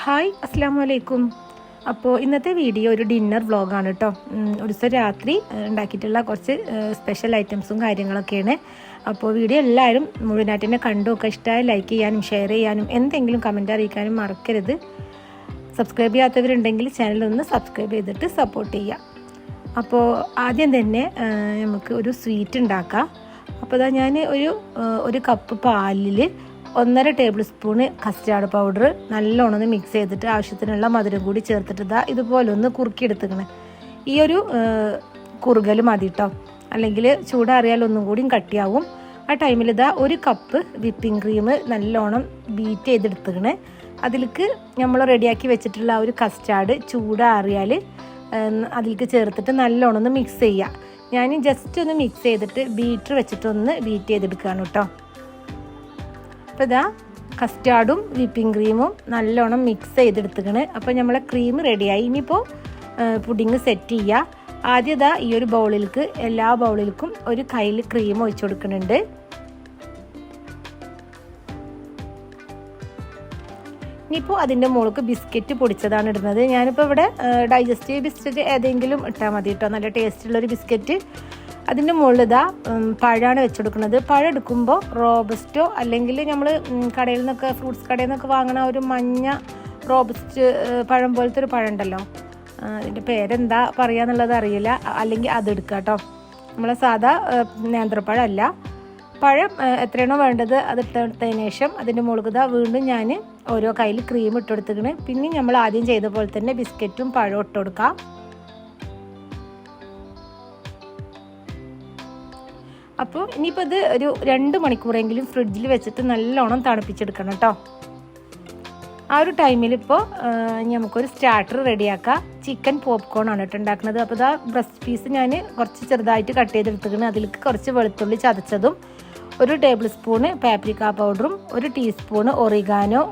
Hi അസ്സാം വലൈക്കും അപ്പോൾ ഇന്നത്തെ വീഡിയോ ഒരു ഡിന്നർ വ്ളോഗാണ് കേട്ടോ ഒരു ദിവസം രാത്രി ഉണ്ടാക്കിയിട്ടുള്ള കുറച്ച് സ്പെഷ്യൽ ഐറ്റംസും കാര്യങ്ങളൊക്കെയാണ്. അപ്പോൾ വീഡിയോ എല്ലാവരും മുഴുവനായിട്ട് തന്നെ കണ്ടുമൊക്കെ ഇഷ്ടമായി ലൈക്ക് ചെയ്യാനും ഷെയർ ചെയ്യാനും എന്തെങ്കിലും കമന്റ് അറിയിക്കാനും മറക്കരുത്. സബ്സ്ക്രൈബ് ചെയ്യാത്തവരുണ്ടെങ്കിൽ ഒന്ന് സബ്സ്ക്രൈബ് ചെയ്തിട്ട് സപ്പോർട്ട് ചെയ്യുക അപ്പോൾ ആദ്യം തന്നെ നമുക്ക് ഒരു സ്വീറ്റ് ഉണ്ടാക്കാം. അപ്പോൾ അതാ ഞാൻ ഒരു ഒരു കപ്പ് പാലിൽ ഒന്നര ടേബിൾ സ്പൂണ് കസ്റ്റാർഡ് പൗഡർ നല്ലോണം മിക്സ് ചെയ്തിട്ട് ആവശ്യത്തിനുള്ള മധുരം കൂടി ചേർത്തിട്ട് ഇതാ ഇതുപോലെ ഒന്ന് കുറുക്കിയെടുത്തുക്കണേ. ഈ ഒരു കുറുകൽ മതി കേട്ടോ അല്ലെങ്കിൽ ചൂടാറിയാൽ ഒന്നും കൂടിയും കട്ടിയാവും. ആ ടൈമിൽ ഇതാ ഒരു കപ്പ് വിപ്പിംഗ് ക്രീം നല്ലോണം ബീറ്റ് ചെയ്തെടുത്തുക്കണേ. അതിലേക്ക് നമ്മൾ റെഡിയാക്കി വെച്ചിട്ടുള്ള ആ ഒരു കസ്റ്റാർഡ് ചൂടാറിയാൽ അതിലേക്ക് ചേർത്തിട്ട് നല്ലോണം ഒന്ന് മിക്സ് ചെയ്യുക. ഞാൻ ജസ്റ്റ് ഒന്ന് മിക്സ് ചെയ്തിട്ട് ബീറ്റർ വെച്ചിട്ടൊന്ന് ബീറ്റ് ചെയ്തെടുക്കുകയാണ് കേട്ടോ അപ്പോൾ ഇതാ കസ്റ്റാർഡും വിപ്പിംഗ് ക്രീമും നല്ലോണം മിക്സ് ചെയ്തെടുത്തുക്കണ് അപ്പോൾ നമ്മളെ ക്രീം റെഡിയായി ഇനിയിപ്പോൾ പുഡിങ് സെറ്റ് ചെയ്യുക ആദ്യം ഇതാ ഈ ഒരു ബൗളിലേക്ക് എല്ലാ ബൗളിലേക്കും ഒരു കയ്യിൽ ക്രീം ഒഴിച്ചു കൊടുക്കുന്നുണ്ട്. ഇനിയിപ്പോൾ അതിന്റെ മുകൾക്ക് ബിസ്ക്കറ്റ് പൊടിച്ചതാണ് ഇടുന്നത്. ഞാനിപ്പോൾ ഇവിടെ ഡൈജസ്റ്റീവ് ബിസ്ക്കറ്റ് ഏതെങ്കിലും ഇട്ടാൽ മതി കേട്ടോ നല്ല ടേസ്റ്റുള്ളൊരു ബിസ്ക്കറ്റ് അതിന്റെ മുകളിൽ ഇതാ പഴമാണ് വെച്ചെടുക്കുന്നത്. പഴം എടുക്കുമ്പോൾ റോബസ്റ്റോ അല്ലെങ്കിൽ നമ്മൾ കടയിൽ നിന്നൊക്കെ ഫ്രൂട്ട്സ് കടയിൽ നിന്നൊക്കെ വാങ്ങണ ഒരു മഞ്ഞ റോബസ്റ്റ് പഴം പോലത്തെ ഒരു പഴം ഉണ്ടല്ലോ. അതിന്റെ പേരെന്താ പറയാന്നുള്ളത് അറിയില്ല. അല്ലെങ്കിൽ അത് എടുക്കുക കേട്ടോ നമ്മളെ സാധാ നേന്ത്രപ്പഴമല്ല പഴം എത്രയാണോ വേണ്ടത് അത് ഇട്ടെടുത്തതിന് ശേഷം അതിന്റെ മുകളിൽ വീണ്ടും ഞാൻ ഓരോ കയ്യിൽ ക്രീം ഇട്ടെടുത്തിക്കണ് പിന്നെ നമ്മൾ ആദ്യം ചെയ്ത പോലെ തന്നെ ബിസ്ക്കറ്റും പഴവും ഇട്ട് കൊടുക്കാം. അപ്പോൾ ഇനിയിപ്പോൾ ഇത് ഒരു രണ്ട് മണിക്കൂറെങ്കിലും ഫ്രിഡ്ജിൽ വെച്ചിട്ട് നല്ലോണം തണുപ്പിച്ചെടുക്കണം കേട്ടോ. ആ ഒരു ടൈമിൽ ഇപ്പോൾ നമുക്കൊരു സ്റ്റാർട്ടർ റെഡിയാക്കാം ചിക്കൻ പോപ്കോൺ ആണ് കേട്ടോ ഉണ്ടാക്കുന്നത്. അപ്പോൾ ഇതാ ബ്രസ്റ്റ് പീസ് ഞാൻ കുറച്ച് ചെറുതായിട്ട് കട്ട് ചെയ്തെടുത്തിട്ടുണ്ട് അതിലേക്ക് കുറച്ച് വെളുത്തുള്ളി ചതച്ചതും ഒരു ടേബിൾ സ്പൂണ് പാപ്രിക്ക പൗഡറും ഒരു ടീസ്പൂണ് ഒറിഗാനോ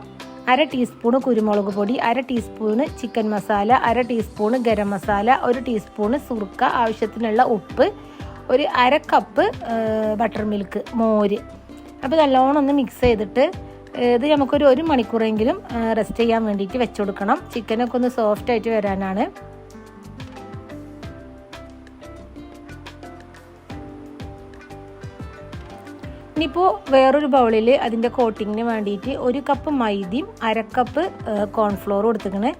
അര ടീസ്പൂണ് കുരുമുളക് പൊടി അര ടീസ്പൂണ് ചിക്കൻ മസാല അര ടീസ്പൂണ് ഗരം മസാല ഒരു ടീസ്പൂണ് സുർക്ക ആവശ്യത്തിനുള്ള ഉപ്പ് ഒരു അര കപ്പ് ബട്ടർ മിൽക്ക് മോര്. അപ്പോൾ നല്ലോണം ഒന്ന് മിക്സ് ചെയ്തിട്ട് ഇത് നമുക്കൊരു ഒരു മണിക്കൂറെങ്കിലും റെസ്റ്റ് ചെയ്യാൻ വേണ്ടിയിട്ട് വെച്ച് കൊടുക്കണം. ചിക്കനൊക്കെ ഒന്ന് സോഫ്റ്റ് ആയിട്ട് വരാനാണ്. ഇനിയിപ്പോൾ വേറൊരു ബൗളിൽ അതിന്റെ കോട്ടിങ്ങിന് വേണ്ടിയിട്ട് ഒരു കപ്പ് മൈദയും അരക്കപ്പ് കോൺഫ്ലോറും എടുത്തിക്കണ്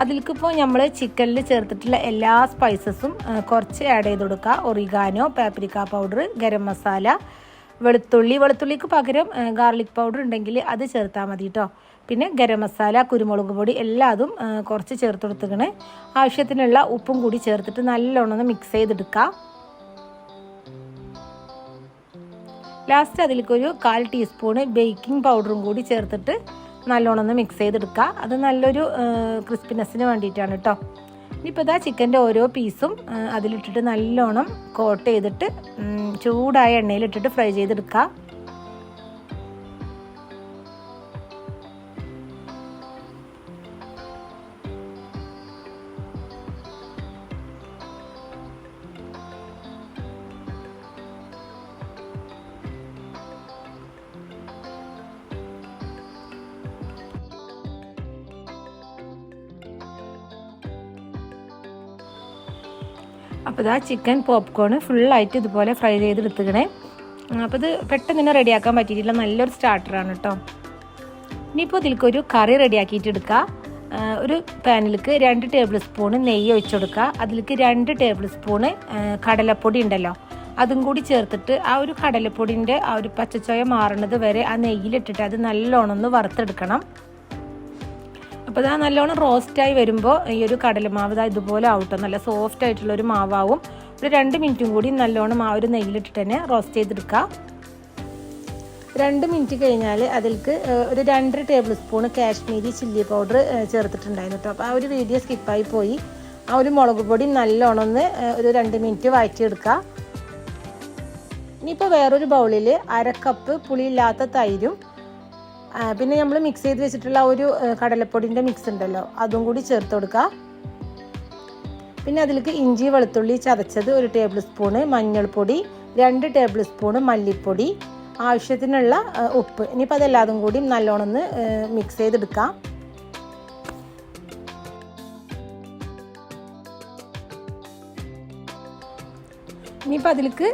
അതിലേക്ക് ഇപ്പോൾ നമ്മൾ ചിക്കനിൽ ചേർത്തിട്ടുള്ള എല്ലാ സ്പൈസസും കുറച്ച് ആഡ് ചെയ്ത് കൊടുക്കുക oregano paprika powder garam masala വെളുത്തുള്ളി. വെളുത്തുള്ളിക്ക് പകരം ഗാർലിക് പൗഡർ ഉണ്ടെങ്കിൽ അത് ചേർത്താൽ മതി കേട്ടോ പിന്നെ ഗരം മസാല കുരുമുളക് പൊടി എല്ലാതും കുറച്ച് ചേർത്ത് കൊടുത്തിക്കണ് ആവശ്യത്തിനുള്ള ഉപ്പും കൂടി ചേർത്തിട്ട് നല്ലോണം മിക്സ് ചെയ്തെടുക്കുക ലാസ്റ്റ് അതിലേക്കൊരു കാൽ ടീസ്പൂണ് ബേക്കിംഗ് പൗഡറും കൂടി ചേർത്തിട്ട് നല്ലോണം ഒന്ന് മിക്സ് ചെയ്തെടുക്കുക. അത് നല്ലൊരു ക്രിസ്പിനെസ്സിന് വേണ്ടിയിട്ടാണ് കേട്ടോ ഇനിയിപ്പോൾ ഇതാ ചിക്കന്റെ ഓരോ പീസും അതിലിട്ടിട്ട് നല്ലോണം കോട്ട് ചെയ്തിട്ട് ചൂടായ എണ്ണയിലിട്ടിട്ട് ഫ്രൈ ചെയ്തെടുക്കുക. അപ്പോൾ ഇതാ ചിക്കൻ പോപ്കോൺ ഫുള്ളായിട്ട് ഇതുപോലെ ഫ്രൈ ചെയ്തെടുത്തുകണേ അപ്പോൾ ഇത് പെട്ടെന്ന് തന്നെ റെഡിയാക്കാൻ പറ്റിയിട്ടില്ല. നല്ലൊരു സ്റ്റാർട്ടറാണ് കേട്ടോ ഇനിയിപ്പോൾ ഇതിലേക്ക് ഒരു കറി റെഡിയാക്കിയിട്ട് എടുക്കുക. ഒരു പാനിലേക്ക് രണ്ട് ടേബിൾ സ്പൂണ് നെയ്യ് ഒഴിച്ചു കൊടുക്കുക. അതിലേക്ക് രണ്ട് ടേബിൾ സ്പൂണ് കടലപ്പൊടി ഉണ്ടല്ലോ. അതും കൂടി ചേർത്തിട്ട് ആ ഒരു കടലപ്പൊടിന്റെ ആ ഒരു പച്ചച്ചോയ മാറുന്നത് വരെ ആ നെയ്യിലിട്ടിട്ട് അത് നല്ലോണം ഒന്ന് വറുത്തെടുക്കണം. അപ്പോൾ ഇതാ നല്ലോണം റോസ്റ്റായി വരുമ്പോൾ ഈ ഒരു കടലമാവ് ഇതാ ഇതുപോലെ ആവട്ടെ. നല്ല സോഫ്റ്റ് ആയിട്ടുള്ള ഒരു മാവാവും. ഒരു രണ്ട് മിനിറ്റും കൂടി നല്ലോണം ആ ഒരു നെയ്യിലിട്ടിട്ട് തന്നെ റോസ്റ്റ് ചെയ്തെടുക്കുക രണ്ട് മിനിറ്റ് കഴിഞ്ഞാൽ അതിൽക്ക് ഒരു രണ്ടര tablespoon Kashmiri chilli powder ചേർത്തിട്ടുണ്ടായിരുന്നു കേട്ടോ അപ്പോൾ ആ ഒരു വീഡിയോ സ്കിപ്പായി പോയി. ആ ഒരു മുളക് പൊടി നല്ലോണം ഒന്ന് ഒരു രണ്ട് മിനിറ്റ് വഴറ്റിയെടുക്കുക ഇനിയിപ്പോൾ വേറൊരു ബൗളിൽ അര കപ്പ് പുളിയില്ലാത്ത തൈരും പിന്നെ നമ്മൾ മിക്സ് ചെയ്ത് വെച്ചിട്ടുള്ള ഒരു കടലപ്പൊടിന്റെ മിക്സ് ഉണ്ടല്ലോ അതും കൂടി ചേർത്ത് കൊടുക്കുക പിന്നെ അതിലേക്ക് ഇഞ്ചി വെളുത്തുള്ളി ചതച്ചത് ഒരു ടേബിൾ സ്പൂണ് മഞ്ഞൾപ്പൊടി രണ്ട് ടേബിൾ സ്പൂണ് മല്ലിപ്പൊടി ആവശ്യത്തിനുള്ള ഉപ്പ്. ഇനിയിപ്പോൾ അതെല്ലാതും കൂടി നല്ലോണം മിക്സ് ചെയ്തെടുക്കാം. ഇനിയിപ്പോൾ അതിലേക്ക്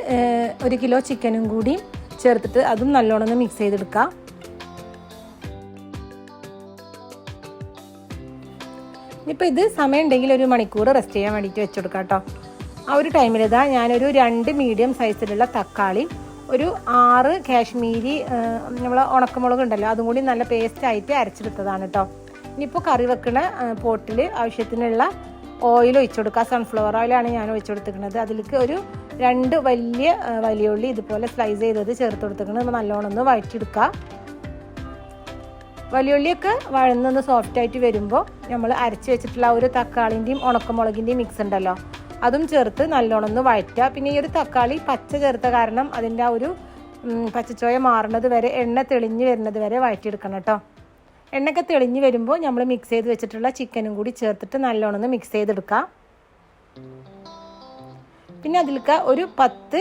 ഒരു കിലോ ചിക്കനും കൂടി ചേർത്തിട്ട് അതും നല്ലോണം മിക്സ് ചെയ്തെടുക്കാം. ഇനിയിപ്പോൾ ഇത് സമയം ഉണ്ടെങ്കിൽ ഒരു മണിക്കൂർ റെസ്റ്റ് ചെയ്യാൻ വേണ്ടിയിട്ട് വെച്ചെടുക്കാം കേട്ടോ ആ ഒരു ടൈമിൽ ഇതാ ഞാനൊരു രണ്ട് മീഡിയം സൈസിലുള്ള തക്കാളി ഒരു ആറ് കാശ്മീരി നമ്മൾ ഉണക്കമുളക് ഉണ്ടല്ലോ അതും കൂടി നല്ല പേസ്റ്റ് ആയിട്ട് അരച്ചെടുത്തതാണ് കേട്ടോ ഇനിയിപ്പോൾ കറി വെക്കുന്ന പോട്ടിൽ ആവശ്യത്തിനുള്ള ഓയിൽ ഒഴിച്ചു കൊടുക്കുക സൺഫ്ലവർ ഓയിലാണ് ഞാൻ ഒഴിച്ചു കൊടുത്തിരിക്കുന്നത് അതിലേക്ക് ഒരു രണ്ട് വലിയ വലിയ ഉള്ളി ഇതുപോലെ സ്ലൈസ് ചെയ്തത് ചേർത്ത് കൊടുത്തിരിക്കുന്നത്. നല്ലോണം ഒന്ന് വഴറ്റിയെടുക്കുക. വലിയുള്ളിയൊക്കെ വഴന്നൊന്ന് സോഫ്റ്റായിട്ട് വരുമ്പോൾ നമ്മൾ അരച്ച് വെച്ചിട്ടുള്ള ഒരു തക്കാളിന്റെയും ഉണക്കമുളകിന്റെയും മിക്സ് ഉണ്ടല്ലോ. അതും ചേർത്ത് നല്ലോണം ഒന്ന് വഴറ്റുക. പിന്നെ ഈ ഒരു തക്കാളി പച്ച ചേർത്ത കാരണം അതിന്റെ ആ ഒരു പച്ചച്ചോയ മാറുന്നത് വരെ എണ്ണ തെളിഞ്ഞ് വരുന്നത് വരെ വഴറ്റിയെടുക്കണം കേട്ടോ. എണ്ണയൊക്കെ തെളിഞ്ഞ് വരുമ്പോൾ നമ്മൾ മിക്സ് ചെയ്ത് വെച്ചിട്ടുള്ള ചിക്കനും കൂടി ചേർത്തിട്ട് നല്ലോണം ഒന്ന് മിക്സ് ചെയ്തെടുക്കുക പിന്നെ അതിലേക്ക് ഒരു പത്ത്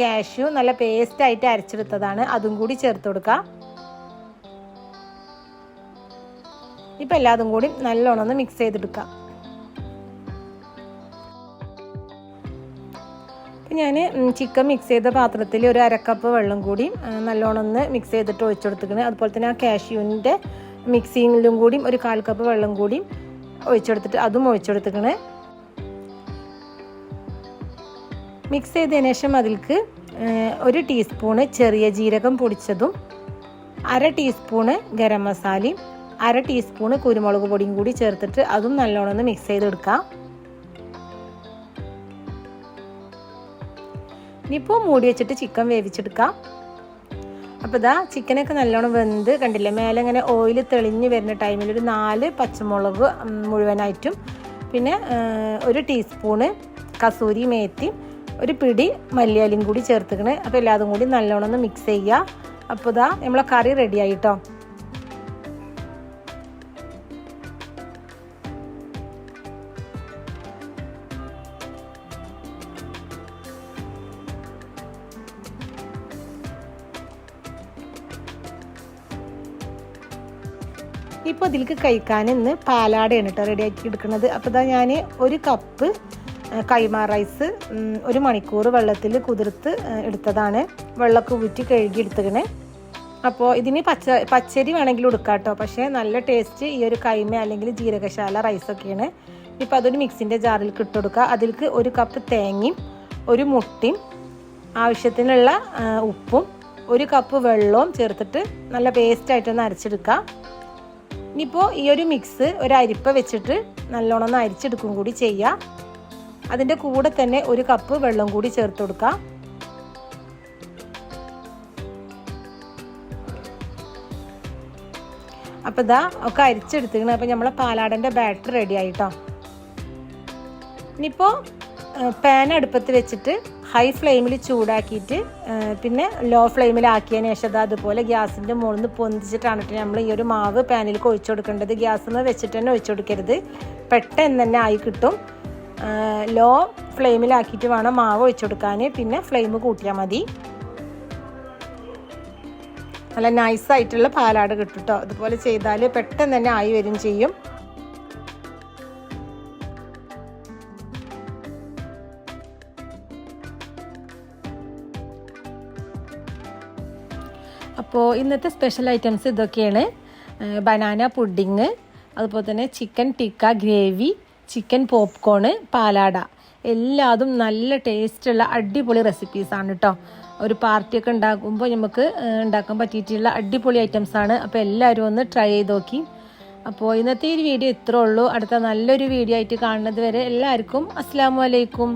കാഷ്യൂ നല്ല പേസ്റ്റായിട്ട് അരച്ചെടുത്തതാണ്. അതും കൂടി ചേർത്ത് കൊടുക്കുക ഇപ്പം എല്ലാതും കൂടി നല്ലോണം ഒന്ന് മിക്സ് ചെയ്തെടുക്കാം. അപ്പം ഞാൻ ചിക്കൻ മിക്സ് ചെയ്ത പാത്രത്തിൽ ഒരു അരക്കപ്പ് വെള്ളം കൂടി നല്ലോണം ഒന്ന് മിക്സ് ചെയ്തിട്ട് ഒഴിച്ചു കൊടുത്തിരിക്കുന്നത് അതുപോലെ തന്നെ ആ കാഷ്യൂവിന്റെ മിക്സിങ്ങിലും കൂടി ഒരു കാൽ കപ്പ് വെള്ളം കൂടി ഒഴിച്ചെടുത്തിട്ട് അതും ഒഴിച്ചെടുത്തിരിക്കണേ മിക്സ് ചെയ്തതിന് ശേഷം അതിൽക്ക് ഒരു ടീസ്പൂണ് ചെറിയ ജീരകം പൊടിച്ചതും അര ടീസ്പൂണ് ഗരം മസാലയും അര ടീസ്പൂണ് കുരുമുളക് പൊടിയും കൂടി ചേർത്തിട്ട് അതും നല്ലോണം ഒന്ന് മിക്സ് ചെയ്തെടുക്കാം. ഇനിയിപ്പോൾ മൂടി വെച്ചിട്ട് ചിക്കൻ വേവിച്ചെടുക്കാം. അപ്പോൾ ഇതാ ചിക്കനൊക്കെ നല്ലോണം വെന്ത് കണ്ടില്ലേ മേലെ ഇങ്ങനെ ഓയിൽ തെളിഞ്ഞ് വരുന്ന ടൈമിൽ ഒരു നാല് പച്ചമുളക് മുഴുവനായിട്ടും പിന്നെ ഒരു ടീസ്പൂണ് കസൂരി മേത്തി ഒരു പിടി മല്ലിയാലും കൂടി ചേർത്തിക്കണേ. അപ്പോൾ എല്ലാതും കൂടി നല്ലോണം ഒന്ന് മിക്സ് ചെയ്യുക. അപ്പോൾ ഇതാ നമ്മളെ കറി റെഡി ആയിട്ടോ? ഇപ്പോൾ ഇതിലേക്ക് കഴിക്കാൻ ഇന്ന് പാലാടയാണ് കേട്ടോ റെഡി ആക്കി എടുക്കുന്നത്. അപ്പോൾ ഇതാ ഞാൻ ഒരു കപ്പ് കൈമാ റൈസ് ഒരു മണിക്കൂർ വെള്ളത്തിൽ കുതിർത്ത് എടുത്തതാണ്. വെള്ളമൊക്കെ ഊറ്റി കഴുകി എടുത്തത് അപ്പോൾ ഇതിന് പച്ച പച്ചരി വേണമെങ്കിൽ എടുക്കാം കേട്ടോ പക്ഷേ നല്ല ടേസ്റ്റ് ഈ ഒരു കൈമ അല്ലെങ്കിൽ ജീരകശാല റൈസൊക്കെയാണ് ഇപ്പോൾ അതൊരു മിക്സിന്റെ ജാറിൽ കിട്ടുകൊടുക്കുക അതിലേക്ക് ഒരു കപ്പ് തേങ്ങയും ഒരു മുട്ടയും ആവശ്യത്തിനുള്ള ഉപ്പും ഒരു കപ്പ് വെള്ളവും ചേർത്തിട്ട് നല്ല പേസ്റ്റായിട്ടൊന്ന് അരച്ചെടുക്കുക. ഇനിയിപ്പോൾ ഈ ഒരു മിക്സ് ഒരു അരിപ്പ വെച്ചിട്ട് നല്ലോണം ഒന്ന് അരിച്ചെടുക്കും കൂടി ചെയ്യാം. അതിന്റെ കൂടെ തന്നെ ഒരു കപ്പ് വെള്ളം കൂടി ചേർത്ത് കൊടുക്കാം. അപ്പോൾ ഇതാ ഒക്കെ അരിച്ചെടുത്തിരിക്കണം. അപ്പോൾ നമ്മളെ പാലാടന്റെ ബാറ്റർ റെഡി ആയിട്ടോ. ഇനിയിപ്പോൾ പാൻ അടുപ്പത്ത് വെച്ചിട്ട് ഹൈ ഫ്ലെയിമിൽ ചൂടാക്കിയിട്ട് പിന്നെ ലോ ഫ്ലെയിമിൽ ആക്കിയതിന് ശേഷം അത് അതുപോലെ ഗ്യാസിന്റെ മുകളിൽ നിന്ന് പൊന്തിച്ചിട്ടാണ് നമ്മൾ ഈ ഒരു മാവ് പാനിൽ ഒഴിച്ചു കൊടുക്കേണ്ടത്. ഗ്യാസിൽ നിന്ന് വെച്ചിട്ട് തന്നെ ഒഴിച്ചു കൊടുക്കരുത്. പെട്ടെന്ന് തന്നെ ആയി കിട്ടും. ലോ ഫ്ലെയിമിലാക്കിയിട്ട് വേണം മാവ് ഒഴിച്ചു കൊടുക്കാൻ പിന്നെ ഫ്ലെയിം കൂട്ടിയാൽ മതി. നല്ല നൈസായിട്ടുള്ള പാലാട് കിട്ടും കേട്ടോ. അതുപോലെ ചെയ്താൽ പെട്ടെന്ന് തന്നെ ആയി വരും ചെയ്യും. അപ്പോൾ ഇന്നത്തെ സ്പെഷ്യൽ ഐറ്റംസ് ഇതൊക്കെയാണ്. ബനാന പുഡിങ് അതുപോലെ തന്നെ chicken tikka gravy chicken popcorn palada എല്ലാതും നല്ല ടേസ്റ്റുള്ള അടിപൊളി റെസിപ്പീസാണ് കേട്ടോ ഒരു പാർട്ടിയൊക്കെ ഉണ്ടാക്കുമ്പോൾ നമുക്ക് ഉണ്ടാക്കാൻ പറ്റിയിട്ടുള്ള അടിപൊളി ഐറ്റംസാണ് അപ്പോൾ എല്ലാവരും ഒന്ന് ട്രൈ ചെയ്ത് നോക്കി. അപ്പോൾ ഇന്നത്തെ ഒരു വീഡിയോ ഇത്രേ ഉള്ളൂ. അടുത്ത നല്ലൊരു വീഡിയോ ആയിട്ട് കാണുന്നത് വരെ എല്ലാവർക്കും അസ്സാം വലൈക്കും